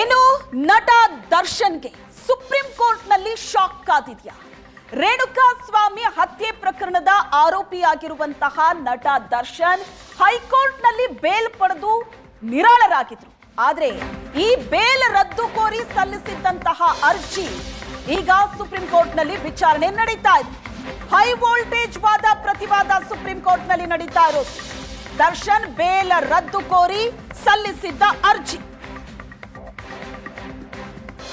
ಇನ್ನು ನಟ ದರ್ಶನ್ಗೆ ಸುಪ್ರೀಂ ಕೋರ್ಟ್ನಲ್ಲಿ ಶಾಕ್ ಕಾದಿದೆಯಾ. ರೇಣುಕಾ ಸ್ವಾಮಿ ಹತ್ಯೆ ಪ್ರಕರಣದ ಆರೋಪಿಯಾಗಿರುವಂತಹ ನಟ ದರ್ಶನ್ ಹೈಕೋರ್ಟ್ನಲ್ಲಿ ಬೇಲ್ ಪಡೆದು ನಿರಾಳರಾಗಿದ್ರು. ಆದರೆ ಈ ಬೇಲ್ ರದ್ದು ಕೋರಿ ಸಲ್ಲಿಸಿದ್ದಂತಹ ಅರ್ಜಿ ಈಗ ಸುಪ್ರೀಂ ಕೋರ್ಟ್ನಲ್ಲಿ ವಿಚಾರಣೆ ನಡೀತಾ ಇದೆ. ಹೈ ವೋಲ್ಟೇಜ್ ವಾದ ಪ್ರತಿವಾದ ಸುಪ್ರೀಂ ಕೋರ್ಟ್ನಲ್ಲಿ ನಡೀತಾ ಇರೋದು. ದರ್ಶನ್ ಬೇಲ್ ರದ್ದು ಕೋರಿ ಸಲ್ಲಿಸಿದ್ದ ಅರ್ಜಿ.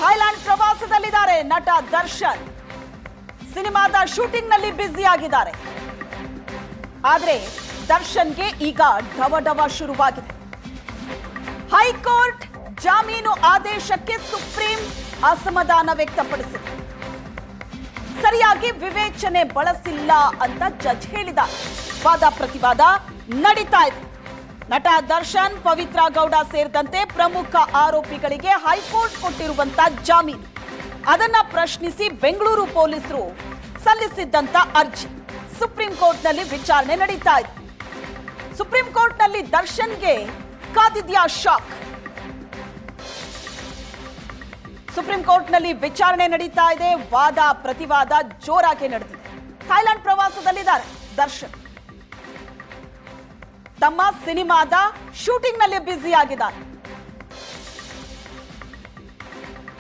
ಥೈಲ್ಯಾಂಡ್ ಪ್ರವಾಸದಲ್ಲಿದ್ದಾರೆ ನಟ ದರ್ಶನ್. ಸಿನಿಮಾದ ಶೂಟಿಂಗ್ನಲ್ಲಿ ಬ್ಯುಸಿ ಆಗಿದ್ದಾರೆ ಆದ್ರೆ ದರ್ಶನ್ಗೆ ಈಗ ಡವ ಶುರುವಾಗಿದೆ. ಹೈಕೋರ್ಟ್ ಜಾಮೀನು ಆದೇಶಕ್ಕೆ ಸುಪ್ರೀಂ ಅಸಮಾಧಾನ ವ್ಯಕ್ತಪಡಿಸಿದೆ. ಸರಿಯಾಗಿ ವಿವೇಚನೆ ಬಳಸಿಲ್ಲ ಅಂತ ಜಜ್ ಹೇಳಿದ ವಾದ ಪ್ರತಿವಾದ ನಡೀತಾ ಇದೆ. ನಟ ದರ್ಶನ್ ಪವಿತ್ರ ಗೌಡ ಸೇರಿದಂತೆ ಪ್ರಮುಖ ಆರೋಪಿಗಳಿಗೆ ಹೈಕೋರ್ಟ್ ಕೊಟ್ಟಿರುವಂತ ಜಾಮೀನು. ಅದನ್ನ ಪ್ರಶ್ನಿಸಿ ಬೆಂಗಳೂರು ಪೊಲೀಸರು ಸಲ್ಲಿಸಿದ್ದಂತ ಅರ್ಜಿ. ಸುಪ್ರೀಂ ಕೋರ್ಟ್ನಲ್ಲಿ ವಿಚಾರಣೆ ನಡೀತಾ ಇದೆ. ಸುಪ್ರೀಂ ಕೋರ್ಟ್ನಲ್ಲಿ ದರ್ಶನ್ಗೆ ಕಾದಿದ್ಯಾ ಶಾಕ್? ಸುಪ್ರೀಂ ಕೋರ್ಟ್ನಲ್ಲಿ ವಿಚಾರಣೆ ನಡೀತಾ ಇದೆ. ವಾದ, ಪ್ರತಿವಾದ ಜೋರಾಗಿ ನಡೆದಿದೆ. ಥೈಲ್ಯಾಂಡ್ ಪ್ರವಾಸದಲ್ಲಿದ್ದಾರೆ ದರ್ಶನ್. ತಮ್ಮ ಸಿನಿಮಾದ ಶೂಟಿಂಗ್ನಲ್ಲಿ ಬ್ಯುಸಿ ಆಗಿದ್ದಾರೆ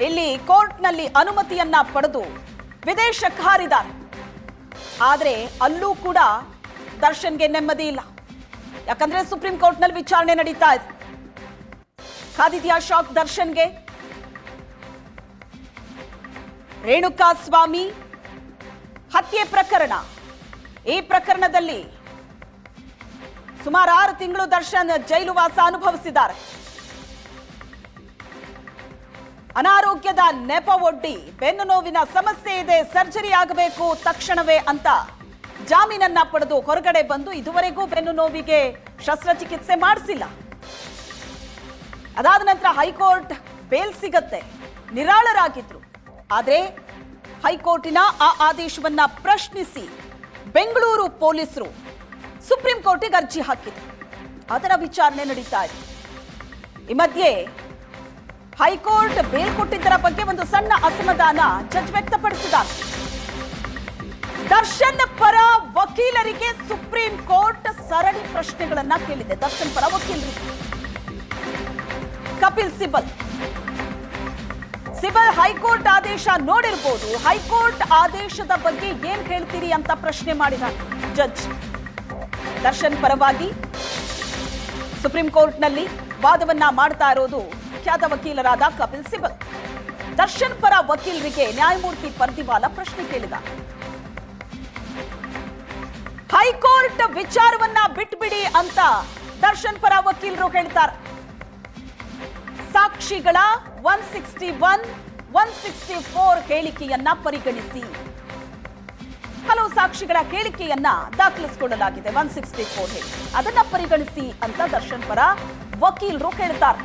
ಇಲ್ಲಿ ಕೋರ್ಟ್ನಲ್ಲಿ ಅನುಮತಿಯನ್ನ ಪಡೆದು ವಿದೇಶ ಹಾರಿದ್ದಾರೆ ಆದರೆ ಅಲ್ಲೂ ಕೂಡ ದರ್ಶನ್ಗೆ ನೆಮ್ಮದಿ ಇಲ್ಲ. ಯಾಕಂದ್ರೆ ಸುಪ್ರೀಂ ಕೋರ್ಟ್ನಲ್ಲಿ ವಿಚಾರಣೆ ನಡೀತಾ ಇದೆ. ಕಾದಿದ್ಯಾ ಶಾಕ್ ದರ್ಶನ್ಗೆ? ರೇಣುಕಾ ಸ್ವಾಮಿ ಹತ್ಯೆ ಪ್ರಕರಣ. ಈ ಪ್ರಕರಣದಲ್ಲಿ ಸುಮಾರು ಆರು ತಿಂಗಳು ದರ್ಶನ್ ಜೈಲುವಾಸ ಅನುಭವಿಸಿದ್ದಾರೆ. ಅನಾರೋಗ್ಯದ ನೆಪ ಒಡ್ಡಿ, ಬೆನ್ನು ನೋವಿನ ಸಮಸ್ಯೆ ಇದೆ, ಸರ್ಜರಿ ಆಗಬೇಕು ತಕ್ಷಣವೇ ಅಂತ ಜಾಮೀನನ್ನ ಪಡೆದು ಹೊರಗಡೆ ಬಂದು ಇದುವರೆಗೂ ಬೆನ್ನು ನೋವಿಗೆ ಶಸ್ತ್ರಚಿಕಿತ್ಸೆ ಮಾಡಿಸಿಲ್ಲ. ಅದಾದ ನಂತರ ಹೈಕೋರ್ಟ್ ಬೇಲ್ ಸಿಗತ್ತೆ, ನಿರಾಳರಾಗಿದ್ರು. ಆದರೆ ಹೈಕೋರ್ಟಿನ ಆ ಆದೇಶವನ್ನ ಪ್ರಶ್ನಿಸಿ ಬೆಂಗಳೂರು ಪೊಲೀಸರು ಸುಪ್ರೀಂ ಕೋರ್ಟಿಗೆ ಅರ್ಜಿ ಹಾಕಿದೆ. ಅದರ ವಿಚಾರಣೆ ನಡೀತಾ ಇದೆ. ಈ ಮಧ್ಯೆ ಹೈಕೋರ್ಟ್ ಬೇಲ್ ಕೊಟ್ಟಿದ್ದರ ಬಗ್ಗೆ ಒಂದು ಸಣ್ಣ ಅಸಮಾಧಾನ ಜಡ್ಜ್ ವ್ಯಕ್ತಪಡಿಸಿದ ದರ್ಶನ್ ಪರ ವಕೀಲರಿಗೆ ಸುಪ್ರೀಂ ಕೋರ್ಟ್ ಸರಣಿ ಪ್ರಶ್ನೆಗಳನ್ನ ಕೇಳಿದೆ. ದರ್ಶನ್ ಪರ ವಕೀಲರಿಗೆ. ಕಪಿಲ್ ಸಿಬಲ್. ಸಿಬಲ್ ಹೈಕೋರ್ಟ್ ಆದೇಶ ನೋಡಿರ್ಬೋದು. ಹೈಕೋರ್ಟ್ ಆದೇಶದ ಬಗ್ಗೆ ಏನ್ ಹೇಳ್ತೀರಿ ಅಂತ ಪ್ರಶ್ನೆ ಮಾಡಿದ ಜಡ್ಜ್. ದರ್ಶನ್ ಪರವಾಗಿ ಸುಪ್ರೀಂ ಕೋರ್ಟ್ನಲ್ಲಿ ವಾದವನ್ನ ಮಾಡ್ತಾ ಇರೋದು ಖ್ಯಾತ ವಕೀಲರಾದ ಕಪಿಲ್ ಸಿಬಲ್. ದರ್ಶನ್ ಪರ ವಕೀಲರಿಗೆ ನ್ಯಾಯಮೂರ್ತಿ ಪರ್ದಿವಾಲ ಪ್ರಶ್ನೆ ಕೇಳಿದ. ಹೈಕೋರ್ಟ್ ವಿಚಾರವನ್ನ ಬಿಟ್ಬಿಡಿ ಅಂತ ದರ್ಶನ್ ಪರ ವಕೀಲರು ಹೇಳ್ತಾರೆ. ಸಾಕ್ಷಿಗಳ one sixty one one sixty four ಹೇಳಿಕೆಯನ್ನ ಪರಿಗಣಿಸಿ. ಹಲವು ಸಾಕ್ಷಿಗಳ ಹೇಳಿಕೆಯನ್ನ ದಾಖಲಿಸಿಕೊಳ್ಳಲಾಗಿದೆ. ಒನ್ ಸಿಕ್ಸ್ಟಿ ಫೋರ್ ಅದನ್ನ ಪರಿಗಣಿಸಿ ಅಂತ ದರ್ಶನ್ ಪರ ವಕೀಲರು ಹೇಳ್ತಾರೆ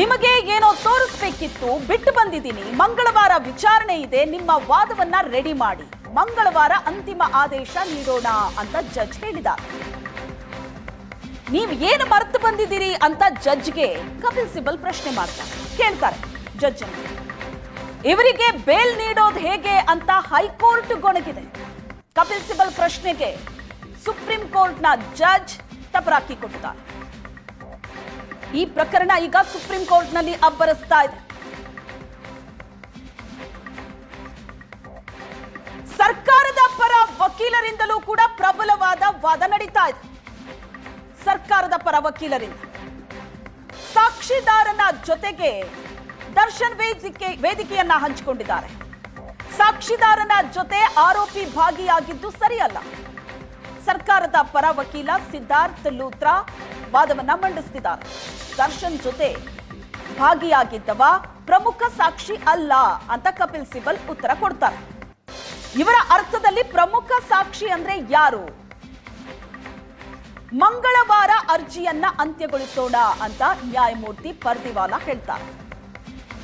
ನಿಮಗೆ ಏನೋ ತೋರಿಸ್ಬೇಕಿತ್ತು, ಬಿಟ್ಟು ಬಂದಿದ್ದೀನಿ. ಮಂಗಳವಾರ ವಿಚಾರಣೆ ಇದೆ. ನಿಮ್ಮ ವಾದವನ್ನ ರೆಡಿ ಮಾಡಿ. ಮಂಗಳವಾರ ಅಂತಿಮ ಆದೇಶ ನೀಡೋಣ ಅಂತ ಜಡ್ಜ್ ಹೇಳಿದ ನೀವು ಏನು ಮರೆತು ಬಂದಿದ್ದೀರಿ ಅಂತ ಜಡ್ಜ್ಗೆ ಕಪಿಲ್ ಸಿಬಲ್ ಪ್ರಶ್ನೆ ಮಾಡ್ತಾರೆ. ಕೇಳ್ತಾರೆ ಜಡ್ಜ್ ಇವರಿಗೆ ಬೇಲ್ ನೀಡೋದು ಹೇಗೆ ಅಂತ ಹೈಕೋರ್ಟ್ ಗೊಣಗಿದೆ. ಕಪಿಲ್ ಸಿಬಲ್ ಪ್ರಶ್ನೆಗೆ ಸುಪ್ರೀಂ ಕೋರ್ಟ್ನ ಜಡ್ಜ್ ತಪರಾಕಿ ಕೊಟ್ಟಿದ್ದಾರೆ. ಈ ಪ್ರಕರಣ ಈಗ ಸುಪ್ರೀಂ ಕೋರ್ಟ್ನಲ್ಲಿ ಅಬ್ಬರಿಸ್ತಾ ಇದೆ. ಸರ್ಕಾರದ ಪರ ವಕೀಲರಿಂದಲೂ ಕೂಡ ಪ್ರಬಲವಾದ ವಾದ ನಡೀತಾ ಇದೆ. ಸರ್ಕಾರದ ಪರ ವಕೀಲರಿಂದ. ಸಾಕ್ಷಿದಾರನ ಜೊತೆಗೆ ದರ್ಶನ್ ವೇದಿಕೆ ವೇದಿಕೆಯನ್ನ ಹಂಚಿಕೊಂಡಿದ್ದಾರೆ. ಸಾಕ್ಷಿದಾರನ ಜೊತೆ ಆರೋಪಿ ಭಾಗಿಯಾಗಿದ್ದು ಸರಿಯಲ್ಲ. ಸರ್ಕಾರದ ಪರ ವಕೀಲ ಸಿದ್ಧಾರ್ಥ್ ಲೂತ್ರಾ ವಾದವನ್ನ ಮಂಡಿಸುತ್ತಿದ್ದಾರೆ ದರ್ಶನ್ ಜೊತೆ ಭಾಗಿಯಾಗಿದ್ದವ ಪ್ರಮುಖ ಸಾಕ್ಷಿ ಅಲ್ಲ ಅಂತ ಕಪಿಲ್ ಸಿಬಲ್ ಉತ್ತರ ಕೊಡ್ತಾರೆ. ಇವರ ಅರ್ಥದಲ್ಲಿ ಪ್ರಮುಖ ಸಾಕ್ಷಿ ಅಂದ್ರೆ ಯಾರು? ಮಂಗಳವಾರ ಅರ್ಜಿಯನ್ನ ಅಂತ್ಯಗೊಳಿಸೋಣ ಅಂತ ನ್ಯಾಯಮೂರ್ತಿ ಪರ್ದಿವಾಲಾ ಹೇಳ್ತಾರೆ.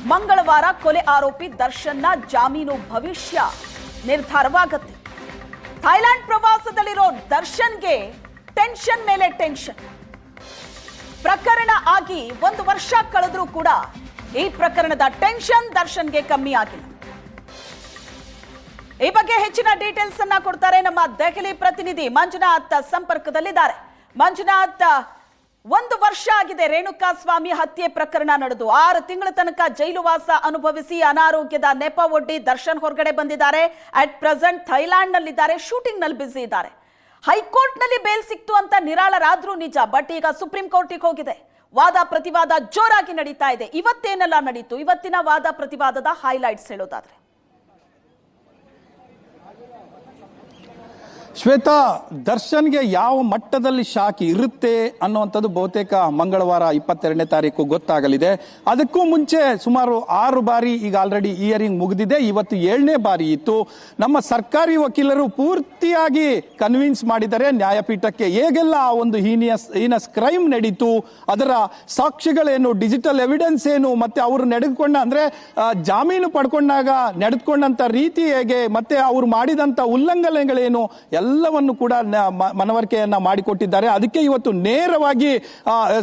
ಮಂಗಳವಾರ ಕೊಲೆ ಆರೋಪಿ ದರ್ಶನ್ನ ಜಾಮೀನು ಭವಿಷ್ಯ ನಿರ್ಧಾರವಾಗತ್ತೆ. ಥೈಲ್ಯಾಂಡ್ ಪ್ರವಾಸದಲ್ಲಿರೋ ದರ್ಶನ್ಗೆ ಟೆನ್ಷನ್ ಮೇಲೆ ಟೆನ್ಷನ್. ಪ್ರಕರಣ ಆಗಿ ಒಂದು ವರ್ಷ ಕಳೆದ್ರೂ ಕೂಡ ಈ ಪ್ರಕರಣದ ಟೆನ್ಷನ್ ದರ್ಶನ್ಗೆ ಕಮ್ಮಿ ಆಗಿಲ್ಲ. ಈ ಬಗ್ಗೆ ಹೆಚ್ಚಿನ ಡೀಟೇಲ್ಸ್ ಅನ್ನ ಕೊಡ್ತಾರೆ ನಮ್ಮ ದೆಹಲಿ ಪ್ರತಿನಿಧಿ ಮಂಜುನಾಥ್ ಸಂಪರ್ಕದಲ್ಲಿದ್ದಾರೆ. ಮಂಜುನಾಥ್ ಒಂದು ವರ್ಷ ಆಗಿದೆ ರೇಣುಕಾ ಸ್ವಾಮಿ ಹತ್ಯೆ ಪ್ರಕರಣ ನಡೆದು. ಆರು ತಿಂಗಳ ತನಕ ಜೈಲುವಾಸ ಅನುಭವಿಸಿ ಅನಾರೋಗ್ಯದ ನೆಪ ಒಡ್ಡಿ ದರ್ಶನ್ ಹೊರಗಡೆ ಬಂದಿದ್ದಾರೆ. ಅಟ್ ಪ್ರೆಸೆಂಟ್ ಥೈಲ್ಯಾಂಡ್ ನಲ್ಲಿದ್ದಾರೆ ಶೂಟಿಂಗ್ನಲ್ಲಿ ಬ್ಯುಸಿ ಇದ್ದಾರೆ. ಹೈಕೋರ್ಟ್ನಲ್ಲಿ ಬೇಲ್ ಸಿಕ್ತು ಅಂತ ನಿರಾಳರಾದ್ರೂ ನಿಜ, ಬಟ್ ಈಗ ಸುಪ್ರೀಂ ಕೋರ್ಟಿಗೆ ಹೋಗಿದೆ. ವಾದ ಪ್ರತಿವಾದ ಜೋರಾಗಿ ನಡೀತಾ ಇದೆ. ಇವತ್ತೇನೆಲ್ಲ ನಡೀತು? ಇವತ್ತಿನ ವಾದ ಪ್ರತಿವಾದದ ಹೈಲೈಟ್ಸ್ ಹೇಳೋದಾದ್ರೆ. ಶ್ವೇತಾ, ದರ್ಶನ್ಗೆ ಯಾವ ಮಟ್ಟದಲ್ಲಿ ಶಾಕ್ ಇರುತ್ತೆ ಅನ್ನುವಂಥದ್ದು ಬಹುತೇಕ ಮಂಗಳವಾರ ಇಪ್ಪತ್ತೆರಡನೇ ತಾರೀಕು ಗೊತ್ತಾಗಲಿದೆ. ಅದಕ್ಕೂ ಮುಂಚೆ ಸುಮಾರು ಆರು ಬಾರಿ ಈಗ ಆಲ್ರೆಡಿ ಇಯರಿಂಗ್ ಮುಗಿದಿದೆ. ಇವತ್ತು ಏಳನೇ ಬಾರಿ ಇತ್ತು. ನಮ್ಮ ಸರ್ಕಾರಿ ವಕೀಲರು ಪೂರ್ತಿಯಾಗಿ ಕನ್ವಿನ್ಸ್ ಮಾಡಿದರೆ ನ್ಯಾಯಪೀಠಕ್ಕೆ ಹೇಗೆಲ್ಲ ಆ ಒಂದು ಹೀನಿಯಸ್ ಹೀನಸ್ ಕ್ರೈಮ್ ನಡೀತು, ಅದರ ಸಾಕ್ಷಿಗಳೇನು ಡಿಜಿಟಲ್ ಎವಿಡೆನ್ಸ್ ಏನು, ಮತ್ತೆ ಅವರು ನಡೆದುಕೊಂಡ ಅಂದ್ರೆ ಜಾಮೀನು ಪಡ್ಕೊಂಡಾಗ ನಡೆದುಕೊಂಡಂತ ರೀತಿ ಹೇಗೆ, ಮತ್ತೆ ಅವರು ಮಾಡಿದಂತ ಉಲ್ಲಂಘನೆಗಳೇನು ಎಲ್ಲವನ್ನು ಕೂಡ ಮನವರಿಕೆಯನ್ನ ಮಾಡಿಕೊಟ್ಟಿದ್ದಾರೆ. ಅದಕ್ಕೆ ಇವತ್ತು ನೇರವಾಗಿ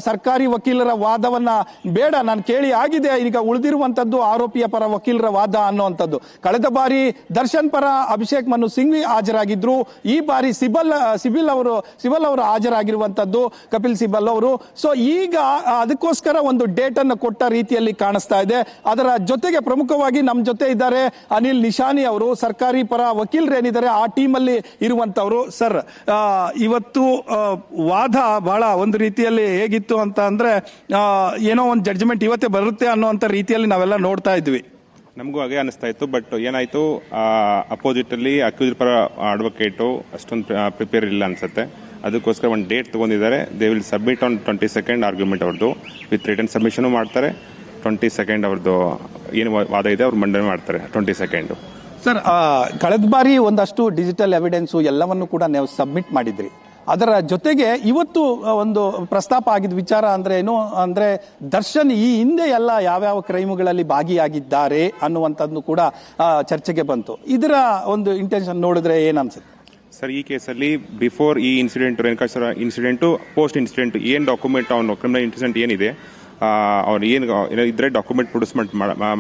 ಸರ್ಕಾರಿ ವಕೀಲರ ವಾದವನ್ನ ಬೇಡ, ನಾನು ಕೇಳಿ ಆಗಿದೆ. ಈಗ ಉಳಿದಿರುವಂತದ್ದು ಆರೋಪಿಯ ಪರ ವಕೀಲರ ವಾದ ಅನ್ನುವಂಥದ್ದು. ಕಳೆದ ಬಾರಿ ದರ್ಶನ್ ಪರ ಅಭಿಷೇಕ್ ಮನು ಸಿಂಘ್ವಿ ಹಾಜರಾಗಿದ್ರು. ಈ ಬಾರಿ ಸಿಬಲ್, ಸಿಬಿಲ್ ಅವರು, ಸಿಬಲ್ ಅವರು ಹಾಜರಾಗಿರುವಂತದ್ದು ಕಪಿಲ್ ಸಿಬಲ್ ಅವರು. ಸೊ ಈಗ ಅದಕ್ಕೋಸ್ಕರ ಒಂದು ಡೇಟ್ ಅನ್ನು ಕೊಟ್ಟ ರೀತಿಯಲ್ಲಿ ಕಾಣಿಸ್ತಾ ಇದೆ. ಅದರ ಜೊತೆಗೆ ಪ್ರಮುಖವಾಗಿ ನಮ್ಮ ಜೊತೆ ಇದ್ದಾರೆ ಅನಿಲ್ ನಿಶಾನಿ ಅವರು. ಸರ್ಕಾರಿ ಪರ ವಕೀಲರು ಏನಿದ್ದಾರೆ ಆ ಟೀಮ್ ಅಲ್ಲಿ ಅವರು ಸರ್ ಇವತ್ತು ವಾದ ಬಹಳ ಒಂದು ರೀತಿಯಲ್ಲಿ ಹೇಗಿತ್ತು ಅಂತ ಅಂದ್ರೆ ಏನೋ ಒಂದು ಜಡ್ಜ್ಮೆಂಟ್ ಇವತ್ತೇ ಬರುತ್ತೆ ಅನ್ನುವಂತ ರೀತಿಯಲ್ಲಿ ನಾವೆಲ್ಲ ನೋಡ್ತಾ ಇದ್ವಿ. ನಮಗೂ ಹಾಗೆ ಅನಿಸ್ತಾ ಇತ್ತು ಬಟ್ ಏನಾಯ್ತು ಅಪೋಸಿಟ್ ಅಲ್ಲಿ ಅಕ್ಯೂಸ್ ಪರ ಅಡ್ವೊಕೇಟು ಅಷ್ಟೊಂದು ಪ್ರಿಪೇರ್ ಇಲ್ಲ ಅನ್ಸುತ್ತೆ. ಅದಕ್ಕೋಸ್ಕರ ಒಂದು ಡೇಟ್ ತಗೊಂಡಿದ್ದಾರೆ. They will submit on twenty second argument ಅವ್ರದ್ದು ವಿತ್ ರಿಟರ್ನ್ ಸಬ್ಮಿಷನು ಮಾಡ್ತಾರೆ. ಟ್ವೆಂಟಿ ಸೆಕೆಂಡ್ ಅವ್ರದ್ದು ಏನು ವಾದ ಇದೆ, ಅವ್ರು ಮಂಡನೆ ಮಾಡ್ತಾರೆ ಟ್ವೆಂಟಿ ಸೆಕೆಂಡು ಸರ್ ಕಳೆದ ಬಾರಿ ಒಂದಷ್ಟು ಡಿಜಿಟಲ್ ಎವಿಡೆನ್ಸು ಎಲ್ಲವನ್ನು ಕೂಡ ನೀವು ಸಬ್ಮಿಟ್ ಮಾಡಿದ್ರಿ. ಅದರ ಜೊತೆಗೆ ಇವತ್ತು ಒಂದು ಪ್ರಸ್ತಾಪ ಆಗಿದ ವಿಚಾರ ಅಂದ್ರೆ ಏನು? ಅಂದ್ರೆ ದರ್ಶನ್ ಈ ಹಿಂದೆ ಎಲ್ಲ ಯಾವ್ಯಾವ ಕ್ರೈಮ್ಗಳಲ್ಲಿ ಭಾಗಿಯಾಗಿದ್ದಾರೆ ಅನ್ನುವಂಥದ್ದು ಕೂಡ ಚರ್ಚೆಗೆ ಬಂತು. ಇದರ ಒಂದು ಇಂಟೆನ್ಷನ್ ನೋಡಿದ್ರೆ ಏನನ್ಸುತ್ತೆ ಸರ್, ಈ ಕೇಸಲ್ಲಿ ಬಿಫೋರ್ ಈ incident Renukaswamy incident post incident ಏನು ಡಾಕ್ಯುಮೆಂಟ್ ಅವನು ಕ್ರಿಮಿನಲ್ ಇನ್ಸಿಡೆಂಟ್ ಏನಿದೆ ಅವ್ನು ಏನು ಇದ್ರೆ ಡಾಕ್ಯುಮೆಂಟ್ ಪ್ರೊಡ್ಯೂಸ್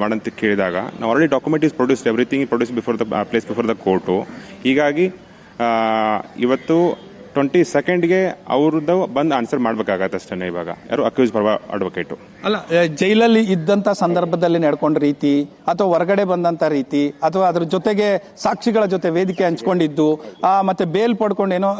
ಮಾಡಂತ ಕೇಳಿದಾಗ, ನಾವು already document is produced everything produce before the place before the court ಹೀಗಾಗಿ ಇವತ್ತು ಟ್ವೆಂಟಿ ಸೆಕೆಂಡ್ಗೆ ಅವ್ರದ್ದು ಬಂದು ಆನ್ಸರ್ ಮಾಡಬೇಕಾಗತ್ತೆ ಅಷ್ಟೇ ಇವಾಗ. ಯಾರು ಅಕ್ಯೂಸ್ ಪರ್ವ ಅಡ್ವೊಕೇಟು. ಅಲ್ಲ ಜೈಲಲ್ಲಿ ಇದ್ದಂಥ ಸಂದರ್ಭದಲ್ಲಿ ನಡ್ಕೊಂಡ ರೀತಿ ಅಥವಾ ಹೊರಗಡೆ ಬಂದಂಥ ರೀತಿ ಅಥವಾ ಅದ್ರ ಜೊತೆಗೆ ಸಾಕ್ಷಿಗಳ ಜೊತೆ ವೇದಿಕೆ ಹಂಚ್ಕೊಂಡಿದ್ದು ಮತ್ತೆ ಬೇಲ್ ಪಡ್ಕೊಂಡು ಏನೋ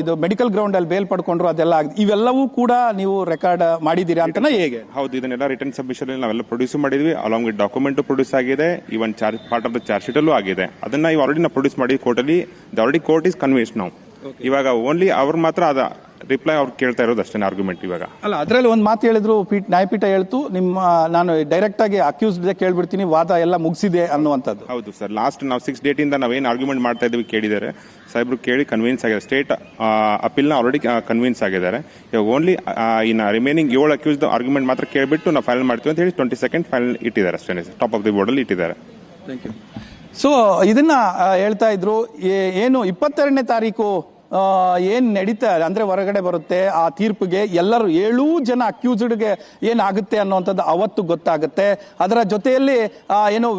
ಇದು ಮೆಡಿಕಲ್ ಗ್ರೌಂಡಲ್ಲಿ ಬೇಲ್ ಪಡ್ಕೊಂಡ್ರು ಅದೆಲ್ಲ ಇವೆಲ್ಲವೂ ಕೂಡ ನೀವು ರೆಕಾರ್ಡ್ ಮಾಡಿದ್ದೀರಾ ಅಂತಲೇ ಹೇಗೆ? ಹೌದು ಇದನ್ನೆಲ್ಲ ರಿಟರ್ನ್ ಸಬ್ಮಿಷನ್ ನಾವೆಲ್ಲ ಪ್ರೊಡ್ಯೂಸ್ ಮಾಡಿದ್ವಿ ಅಲಾಂಗ್ ವಿತ್ ಡಾಕ್ಯುಮೆಂಟ್ ಪ್ರೊಡ್ಯೂಸ್ ಆಗಿದೆ even charge part of the charge sheet ಅಲ್ಲೂ ಆಗಿದೆ. ಅದನ್ನ ಇವ್ ಆಲ್ರೆಡಿ ನಾವು ಪ್ರೊಡ್ಯೂಸ್ ಮಾಡಿ ಕೋರ್ಟಲ್ಲಿ the already court is convince ನಾವು ಇವಾಗ ಓನ್ಲಿ ಅವ್ರು ಮಾತ್ರ ಅದ ರಿಪ್ಲೈ ಅವ್ರು ಕೇಳ್ತಾ ಇರೋದು ಅಷ್ಟೇ ಆರ್ಗ್ಯುಮೆಂಟ್ ಇವಾಗ. ಅಲ್ಲ ಅದರಲ್ಲಿ ಒಂದು ಮಾತು ಹೇಳಿದ್ರು ಪೀಠ ನ್ಯಾಯಪೀಠ ಹೇಳ್ತು ನಿಮ್ಮ ನಾನು ಡೈರೆಕ್ಟ್ ಆಗಿ ಅಕ್ಯೂಸ್ಡ್ ಕೇಳ್ಬಿಡ್ತೀನಿ ವಾದ ಎಲ್ಲ ಮುಗಿಸಿದೆ ಅನ್ನುವಂಥದ್ದು. ಹೌದು ಸರ್ ಲಾಸ್ಟ್ ನಾವು ಸಿಕ್ಸ್ ಡೇಟ್ ಇಂದ ನಾವೇನು ಆರ್ಗ್ಯುಮೆಂಟ್ ಮಾಡ್ತಾ ಇದ್ದೀವಿ ಕೇಳಿದ್ದಾರೆ. ಸಾಹೇಬ್ರು ಕೇಳಿ ಕನ್ವಿನ್ಸ್ ಆಗಿದೆ ಸ್ಟೇಟ್ ಅಪೀಲ್ನ ಆಲ್ರೆಡಿ ಕನ್ವಿನ್ಸ್ ಆಗಿದ್ದಾರೆ. ಇವಾಗ ಓನ್ಲಿ ಇನ್ನು ರಿಮೈನಿಂಗ್ ಏಳು ಅಕ್ಯೂಸ್ ಆರ್ಗ್ಯುಮೆಂಟ್ ಮಾತ್ರ ಕೇಳಿಬಿಟ್ಟು ನಾವು ಫೈನಲ್ ಮಾಡ್ತೀವಿ ಅಂತ ಹೇಳಿ ಟ್ವೆಂಟಿ ಸೆಕೆಂಡ್ ಫೈನಲ್ ಇಟ್ಟಿದ್ದಾರೆ ಅಷ್ಟೇ ಟಾಪ್ ಆಫ್ ದಿ ಬೋರ್ಡಲ್ಲಿ ಇಟ್ಟಿದ್ದಾರೆ. ಸೊ ಇದನ್ನ ಹೇಳ್ತಾ ಇದ್ರು ಏನು ಇಪ್ಪತ್ತೆರಡನೇ ತಾರೀಕು ಏನ್ ನಡೀತಾ ಅಂದ್ರೆ ಹೊರಗಡೆ ಬರುತ್ತೆ. ಆ ತೀರ್ಪಿಗೆ ಎಲ್ಲರೂ ಏಳೂ ಜನ ಅಕ್ಯೂಸ್ಡ್ಗೆ ಏನಾಗುತ್ತೆ ಅನ್ನುವಂಥದ್ದು ಅವತ್ತು ಗೊತ್ತಾಗುತ್ತೆ. ಅದರ ಜೊತೆಯಲ್ಲಿ ಏನು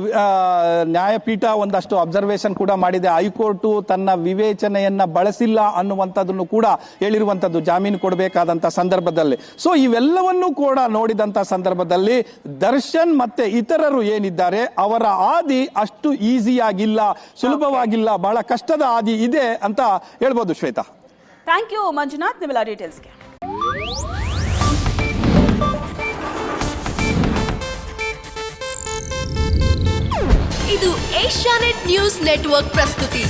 ನ್ಯಾಯಪೀಠ ಒಂದಷ್ಟು ಅಬ್ಸರ್ವೇಷನ್ ಕೂಡ ಮಾಡಿದೆ. ಹೈಕೋರ್ಟು ತನ್ನ ವಿವೇಚನೆಯನ್ನ ಬಳಸಿಲ್ಲ ಅನ್ನುವಂಥದ್ದನ್ನು ಕೂಡ ಹೇಳಿರುವಂಥದ್ದು ಜಾಮೀನು ಕೊಡಬೇಕಾದಂತ ಸಂದರ್ಭದಲ್ಲಿ. ಸೊ ಇವೆಲ್ಲವನ್ನೂ ಕೂಡ ನೋಡಿದಂತ ಸಂದರ್ಭದಲ್ಲಿ ದರ್ಶನ್ ಮತ್ತೆ ಇತರರು ಏನಿದ್ದಾರೆ, ಅವರ ಆದಿ ಅಷ್ಟು ಈಸಿಯಾಗಿಲ್ಲ, ಸುಲಭವಾಗಿಲ್ಲ, ಬಹಳ ಕಷ್ಟದ ಆದಿ ಇದೆ ಅಂತ ಹೇಳ್ಬೋದು. ಶ್ವೇತಾ. Thank you Manjunath. ನಿಮ್ಮೆಲ್ಲ ಡೀಟೇಲ್ಸ್ಗೆ ಇದು ಏಷ್ಯಾನೆಟ್ ನ್ಯೂಸ್ ನೆಟ್ವರ್ಕ್ ಪ್ರಸ್ತುತಿ.